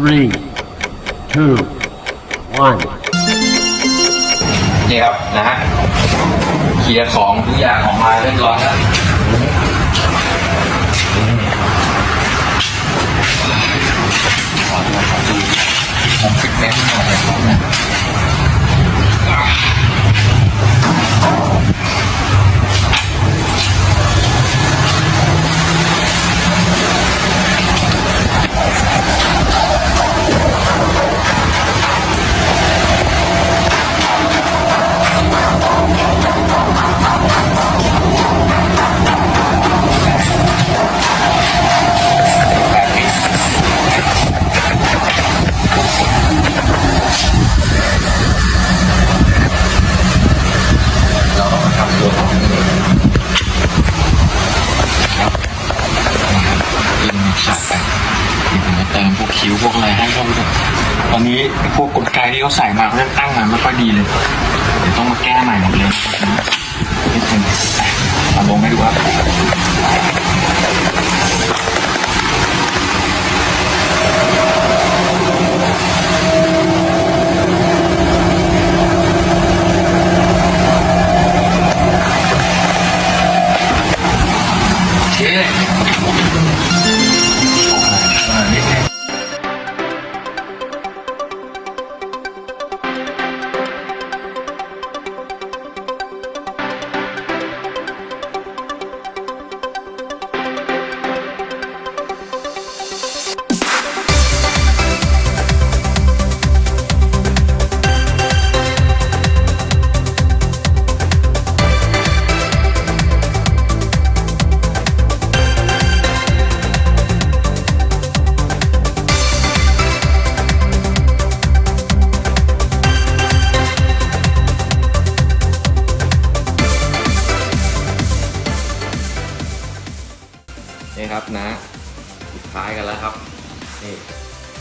three, two, one. นี่ครับนะฮะเคลียร์ของทุกอย่างออกมาเรียบร้อยแล้วี้เขาด้วยตอนนี้พวกกลไกที่เขาใส่มาเขาจะตั้งมาไม่ค่อยดีเลยเดี๋ยวต้องมาแก้ใหม่หมดเลยนะนิดนึงเอาลงให้ดูครับโอเค นี่ครับนะสุดท้ายกันแล้วครับนี่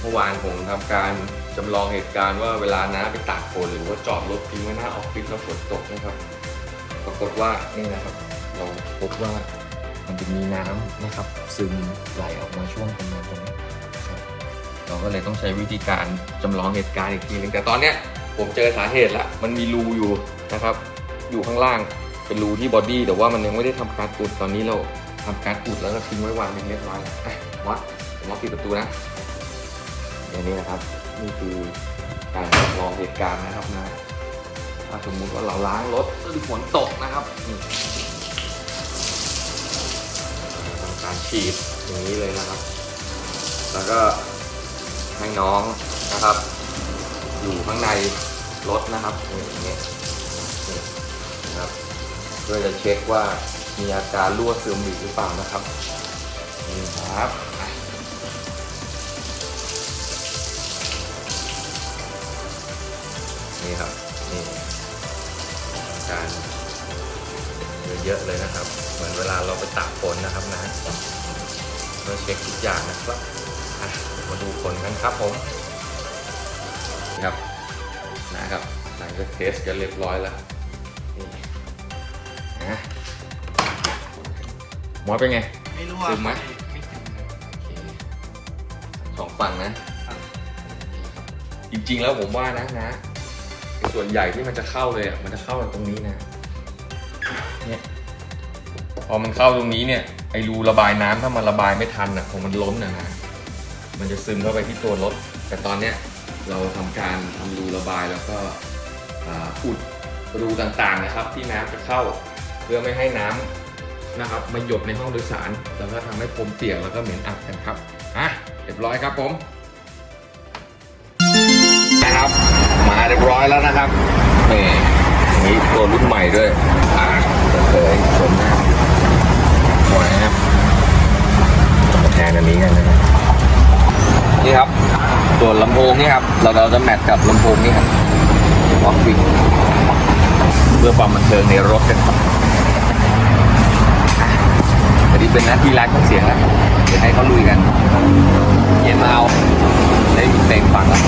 เมื่อวานผมทำการจำลองเหตุการณ์ว่าเวลาน้าไปตากฝนหรือว่าจอดรถทิ้งไว้หน้าออฟฟิศแล้วฝนตกนะครับ ปรากฏว่านี่นะครับ เราพบว่ามันจะมีน้ำนะครับ ซึมไหลออกมาช่วงประมาณตรงนี้นเราก็เลยต้องใช้วิธีการจำลองเหตุการณ์อีกทีหนึงแต่ตอนเนี้ยผมเจอสาเหตุละมันมีรูอยู่นะครับ อยู่ข้างล่างเป็นรูที่บอดี้แต่ว่ามันยังไม่ได้ทำการอุดตอนนี้เรา ทำการอุดแล้วก็ทิ้งไว้วางเป็นเรียบร้อยแล้วอะมอสมอสปิดประตูนะอย่างนี้นะครับ นี่คือการจำลองเหตุการณ์นะครับนะ ถ้าสมมุติว่าเราล้างรถซึ่งฝนตกนะครับทำการฉีดอย่างนี้เลยนะครับ แล้วก็ให้น้องนะครับ อยู่ข้างในรถนะครับอย่างนี้นะครับเพื่อจะเช็คว่า มีอาการรั่วซึมอยู่หรือเปล่านะครับนี่ครับนี่ครับนี่การเยอะๆเลยนะครับ เหมือนเวลาเราไปตากฝนนะครับนะเพื่อเช็คทุกอย่างนะครับอะมาดูผลกันครับผมนี่ครับนะครับหลังจากเทสกันเรียบร้อยแล้วนี่นะ มอเป็นไง ไม่รู้ซึมไหม ไม่ซึมเลยโอเคสองฝั่งนะ จริงๆแล้วผมว่านะนะไอ้ส่วนใหญ่ที่มันจะเข้าเลยอะมันจะเข้าตรงนี้นะเนี่ยพอมันเข้าตรงนี้เนี่ยไอ้รูระบายน้ำถ้ามันระบายไม่ทันอะของมันล้นนะนะมันจะซึมเข้าไปที่ตัวรถ แต่ตอนเนี้ยเราทำการทำรูระบายแล้วก็อ่าอุดรูต่างๆนะครับ ที่น้ำจะเข้า เพื่อไม่ให้น้ำ นะครับ มาหยดในห้องโดยสาร แล้วก็ทำให้พรมเปียกแล้วก็เหม็นอับกันครับอะเรียบร้อยครับผมนะครับมาเรียบร้อยแล้วนะครับนี่นี่ตัวรุ่นใหม่ด้วยอ่าเคยชมหน้าสวยนะครับมาแทนอันนี้กันนะครับนี่ครับส่วนลำโพงนี่ครับเราเราจะแมทกับลำโพงนี่ครับวอล์กวิงเพื่อความบันเทิงในรถกันครับอะวันนี้ เป็นหน้าที่ร้านเครื่องเสียงแล้วเดี๋ยวให้เขาลุยกัน เย็นมาเอาได้เพลงฟังแล้ว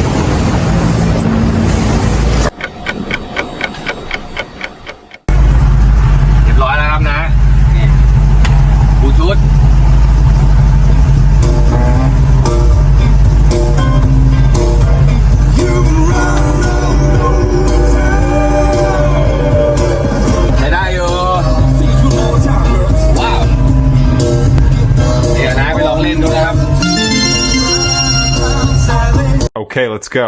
Let's go.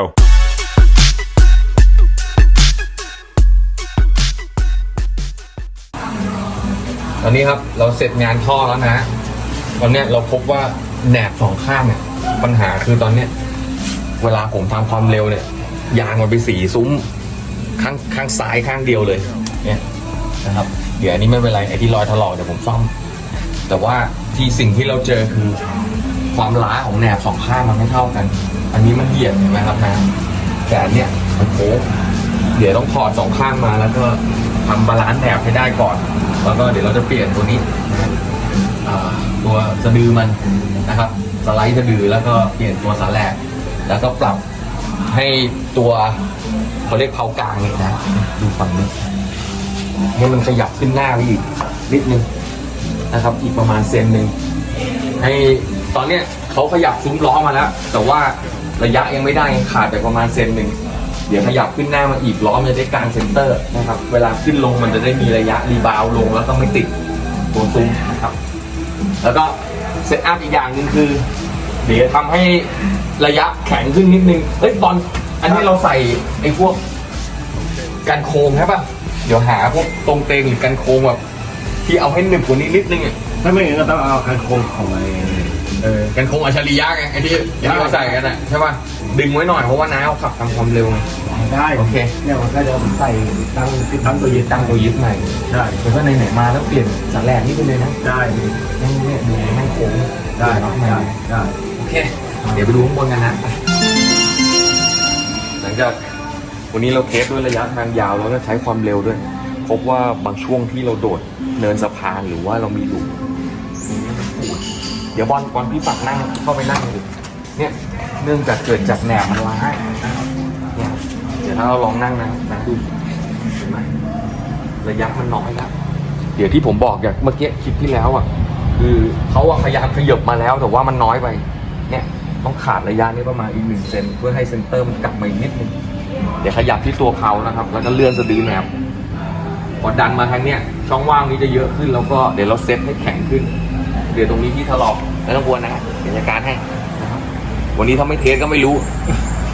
ตอนนี้ครับเราเสร็จงานท่อแล้วนะตอนเนี้ยเราพบว่าแหนบสองข้างเนี่ยปัญหาคือตอนเนี้ยเวลาผมทำความเร็วเนี่ย ยางมันไปสีซุ้มข้างข้างซ้ายข้างเดียวเลยเนี่ยนะครับ เดี๋ยวอันนี้ไม่เป็นไรไอ้ที่รอยถลอกเดี๋ยวผมซ่อม แต่ว่าที่สิ่งที่เราเจอคือความล้าของแหนบสองข้างมันไม่เท่ากัน อันนี้มันเหยียดเห็นไหมครับนะแต่อันเนี้ยมันโค้งเดี๋ยวต้องถอดสองข้างมาแล้วก็ทำบาลานซ์แหนบให้ได้ก่อน แล้วก็เดี๋ยวเราจะเปลี่ยนตัวนี้นะตัวสะดือมันนะครับ สไลด์สะดือแล้วก็เปลี่ยนตัวสาแหลกแล้วก็ปรับให้ตัวเขาเรียกเผากลางเนี่ยนะดูฝั่งนี้ให้มันขยับขึ้นหน้าไปอีกนิดนึงนะครับ อีกประมาณเซนหนึ่งให้ตอนเนี้ยเขาขยับซุ้มล้อมาแล้ว แต่ว่า ระยะยังไม่ได้ยังขาดไปประมาณเซนหนึ่งเดี๋ยวขยับขึ้นหน้ามาอีกล้อมจะได้กลางเซนเตอร์นะครับเวลาขึ้นลงมันจะได้มีระยะรีบาวลงแล้วก็ไม่ติดตัวซุ้มนะครับ แล้วก็เซตอัพอีกอย่างหนึ่งคือ เดี๋ยวทำให้ระยะแข็งขึ้นนิดนึงเฮ้ยบอลอันนี้เราใส่ไอ้พวกกันโค้งใช่ปะเดี๋ยวหาพวกตรงเตงหรือกันโค้งแบบที่เอาให้หนึบกว่านี้นิดนึงอะถ้าไม่งั้นก็ต้องเอาคันโคงของไอ้ เออกันคงอัจฉริยะไงไอ้ที่ที่เขาใส่กันอะใช่ป่ะดึงไว้หน่อยเพราะว่าน้าเขาขับทำความเร็วไง ได้โอเค เนี่ยมันก็จะใส่ตั้งติดตั้งตัวยึดตั้งตัวยึดใหม่ใช่แล้วก็ไหนๆมาแล้วเปลี่ยนสาแหลกนี่ไปเลยนะได้นี่เนี่ยดูไม่โค้งได้เนาะได้ได้โอเค เดี๋ยวไปดูข้างบนกันนะไปหลังจากวันนี้เราเทสด้วยระยะทางยาวแล้วก็ใช้ความเร็วด้วย พบว่าบางช่วงที่เราโดดเนินสะพานหรือว่าเรามีหลุมมีนี่มันปูด เดี๋ยวบอลบอลพี่ฝากนั่งเข้าไปนั่งดิเนี่ยเนื่องจากเกิดจากแหนบมันร้ายเนี่ยเดี๋ยวถ้าเราลองนั่งนะนะดูเห็นไหมระยะมันน้อยแล้วเดี๋ยวที่ผมบอกอย่างเมื่อกี้คลิปที่แล้วอะ คือเขาพยายามขยับมาแล้วแต่ว่ามันน้อยไป เนี่ยต้องขาดระยะนี้ประมาณอีกหนึ่งเซนเพื่อให้เซนเตอร์มันกลับมาอีกนิดนึงเดี๋ยวขยับที่ตัวเขานะครับ แล้วก็เลื่อนสะดือแหนบพอดันมาทางเนี้ยช่องว่างนี้จะเยอะขึ้นแล้วก็เดี๋ยวเราเซตให้แข็งขึ้น เดี๋ยวตรงนี้ที่ถลอกไม่ต้องกลัวนะเดี๋ยวจัดการให้นะครับวันนี้ถ้าไม่เทสก็ไม่รู้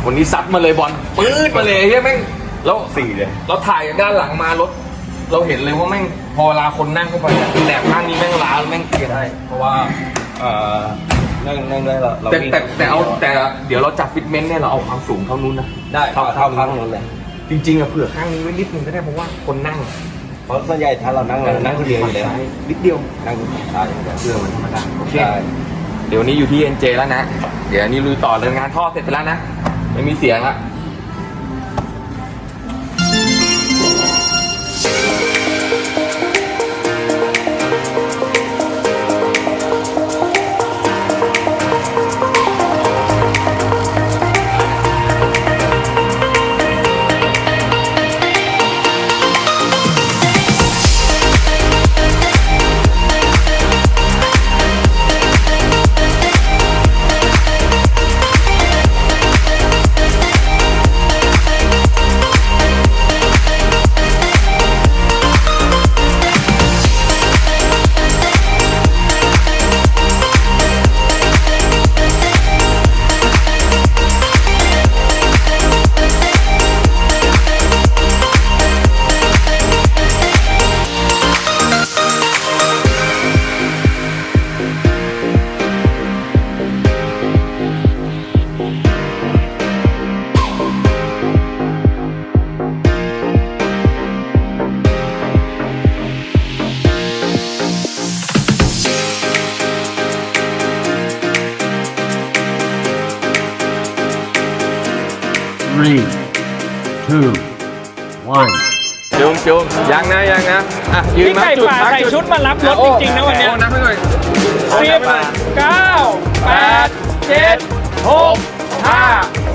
วันนี้ซัดมาเลยบอลปื๊ดมาเลยเฮ้ยแม่งแล้วสี่เลยเราถ่ายจากด้านหลังมารถ เราเห็นเลยว่าแม่งพอเวลาคนนั่งเข้าไปอะแหนบข้างนี้แม่งล้าแม่งเกลียดใช่เพราะว่า เอ่อนั่งนั่งได้เราเราแต่วิ่งแต่แต่เอาแต่เดี๋ยวเราจัดฟิตเมนต์เนี่ยเราเอาความสูงเท่านู้นนะได้เท่าเท่าข้างนู้นเลย จริงๆอะเผื่อข้างนี้ไว้นิดนึงก็ได้เพราะว่าคนนั่ง เพราะส่วนใหญ่ถ้าเรานั่งเรานั่งคนเดียวอยู่แล้วฝั่งซ้นิดเดียวนั่งใช่เพื่อมันธรรมดาโอเคใช่เดี๋ยววันนี้อยู่ที่ NJ แล้วนะ เดี๋ยวอันนี้ลุยต่อเลยงานท่อเสร็จไปแล้วนะ ไม่มีเสียงละ three two one จุงจุงยังนะยังนะอะยืนพี่ไก่ป่าใส่ชุดมารับรถจริงๆนะวันเนี้ยโอ้นับให้หน่อยสิบเก้าแปดเจ็ดหกห้า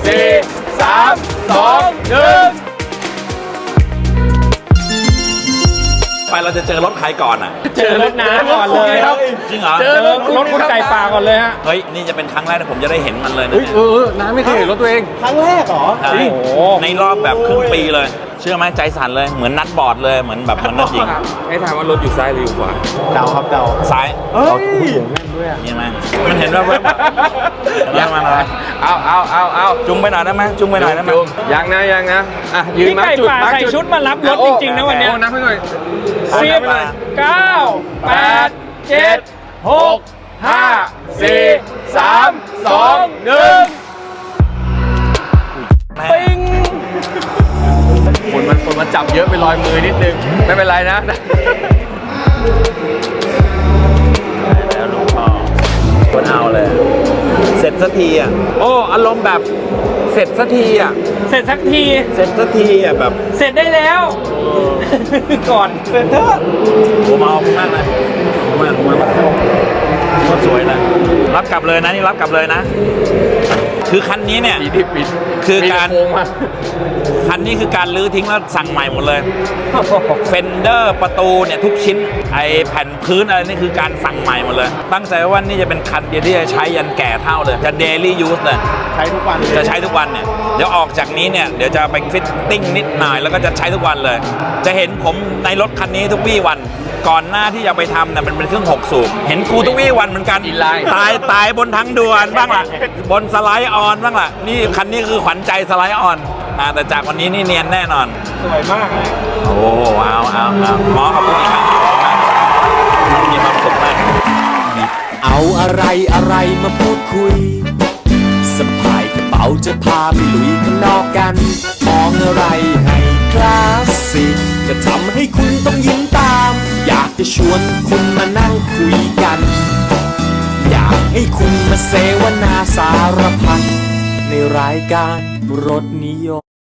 สี่สามสองหนึ่ง เราจะเจอรถใครก่อนอะ เจอรถน้ำก่อนเลยจริงเหรอ เจอรถคุณไก่ป่าก่อนเลยฮะ เฮ้ย นี่จะเป็นครั้งแรกที่ผมจะได้เห็นมันเลยนะเฮ้ยเออเออน้าไม่เคยเห็นรถตัวเองใช่โอ้โหในรอบแบบครึ่งปีเลย เชื่อไหมใจสั่นเลยเหมือนนัดบอร์ดเลยเหมือนแบบเหมือนนัดยิงให้ถามว่ารถอยู่ซ้ายหรืออยู่ขวาเดาครับเดาซ้ายเฮ้ยนี่ไหมมันเห็นว่าแบบแล้วมันอะไรเอาเอาเอาเอาจุงไปหน่อยได้ไหมจุงไปหน่อยได้ไหมจุ่มยังนะยังนะอะยืนพี่มาไก่จุดป่ามาใส่จุดชุดมารับรถจริงๆนะวันเนี้ยโอ้นับให้หน่อยสิบเก้าแปดเจ็ดหกห้าสี่สามสองหนึ่งปิ้งคน มันคนมันจับเยอะไปลอยมือนิดนึง ไม่เป็นไรนะแล้วลูกพ่อคนเอาเลย เสร็จสักทีอะ โอ้อารมณ์แบบเสร็จสักทีอะ เสร็จสักที เสร็จสักทีอะแบบเสร็จได้แล้ว ก่อนเสร็จเถอะผมเอามากเลยมากมากก็สวยเลยรับกลับเลยนะนี่รับกลับเลยนะ คือคันนี้เนี่ยปีที่ปิด คือการมีโค้งมา คันนี้คือการลื้อทิ้งแล้วสั่งใหม่หมดเลย เฟนเดอร์ประตูเนี่ยทุกชิ้นไอแผ่นพื้นอะไรนี่คือการสั่งใหม่หมดเลย ตั้งใจว่านี่จะเป็นคันเดียวที่จะใช้ยันแก่เท่าเลย จะเดลี่ยูสเลย ใช้ทุกวันจะใช้ทุกวันเนี่ย เดี๋ยวออกจากนี้เนี่ย เดี๋ยวจะไปฟิตติ้งนิดหน่อยแล้วก็จะใช้ทุกวันเลย จะเห็นผมในรถคันนี้ทุกวี่วัน ก่อนหน้าที่จะไปทำเนี่ยมันเป็นเครื่องหกสูบเห็นกูทุกวี่วันเหมือนกันอินไลน์ ตายตายบนทั้งด่วนบ้างล่ะบนสไลด์ออนบ้างล่ะนี่คันนี้คือขวัญใจสไลด์ออนอ่าแต่จากวันนี้นี่เนียนแน่นอน สวยมากเลยโอ้โหเอาเอาเอาหมอขอบคุณอีกครั้งมีความสุขมากเอาอะไรอะไรมาพูดคุยสะพายกระเป๋าจะพาไปลุยข้างนอกกันมองอะไรให้คลาสสิกจะทำให้คุณต้องยิ้มตาม อยากจะชวนคุณมานั่งคุยกัน อยากให้คุณมาเสวนาสารพันในรายการรถนิยม